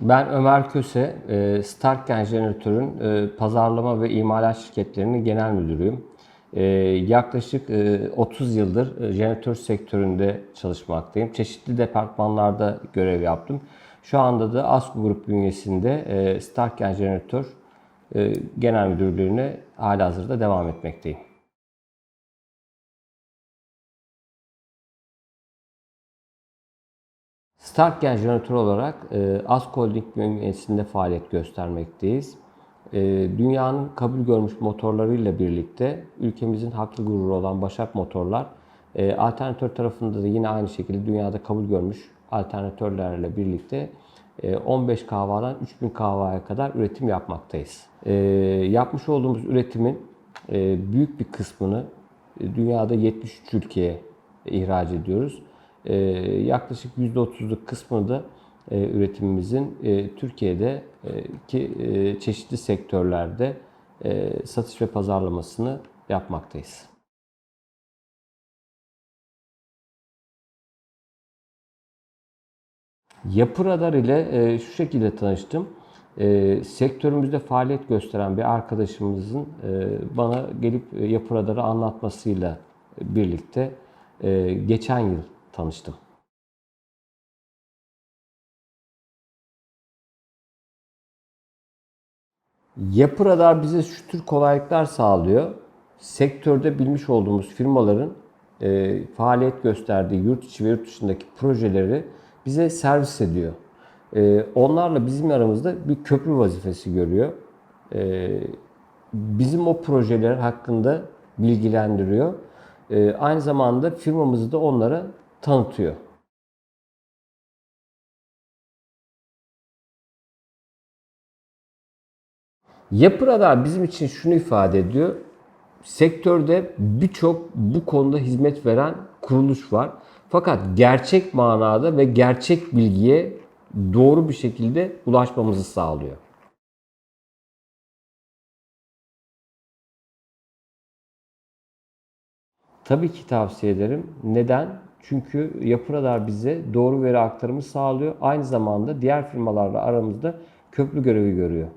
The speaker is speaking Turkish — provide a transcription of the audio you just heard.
Ben Ömer Köse, e, Starken Jeneratör'ün e, pazarlama ve imalat şirketlerinin genel müdürüyüm. E, Yaklaşık e, 30 yıldır jeneratör sektöründe çalışmaktayım. Çeşitli departmanlarda görev yaptım. Şu anda da ASKO Grup bünyesinde Starken Jeneratör genel müdürlüğüne halihazırda devam etmekteyim. Starken jeneratör olarak e, ASK Holding bünyesinde faaliyet göstermekteyiz. E, dünyanın kabul görmüş motorlarıyla birlikte ülkemizin haklı gururu olan Başak Motorlar e, alternatör tarafında da yine aynı şekilde dünyada kabul görmüş alternatörlerle birlikte e, 15 kahvadan 3000 kahvaya kadar üretim yapmaktayız. E, yapmış olduğumuz üretimin e, büyük bir kısmını e, dünyada 73 ülkeye ihraç ediyoruz. Ee, yaklaşık %30'luk kısmını da e, üretimimizin e, Türkiye'de e, ki çeşitli sektörlerde satış ve pazarlamasını yapmaktayız. Yapı Radar ile şu şekilde tanıştım. Sektörümüzde faaliyet gösteren bir arkadaşımızın bana gelip e, Yapı Radar'ı anlatmasıyla birlikte geçen yıl tanıştım. Yapı Radar bize şu tür kolaylıklar sağlıyor. Sektörde bilmiş olduğumuz firmaların e, faaliyet gösterdiği yurt içi ve yurt dışındaki projeleri bize servis ediyor. E, onlarla bizim aramızda bir köprü vazifesi görüyor. E, bizim o projeler hakkında bilgilendiriyor. E, aynı zamanda firmamızı da onlara tanıtıyor. Yapı Radar bizim için şunu ifade ediyor. Sektörde birçok bu konuda hizmet veren kuruluş var. Fakat gerçek manada ve gerçek bilgiye doğru bir şekilde ulaşmamızı sağlıyor. Tabii ki tavsiye ederim. Neden? Çünkü Yapı Radar bize doğru veri aktarımı sağlıyor. Aynı zamanda diğer firmalarla aramızda köprü görevi görüyor.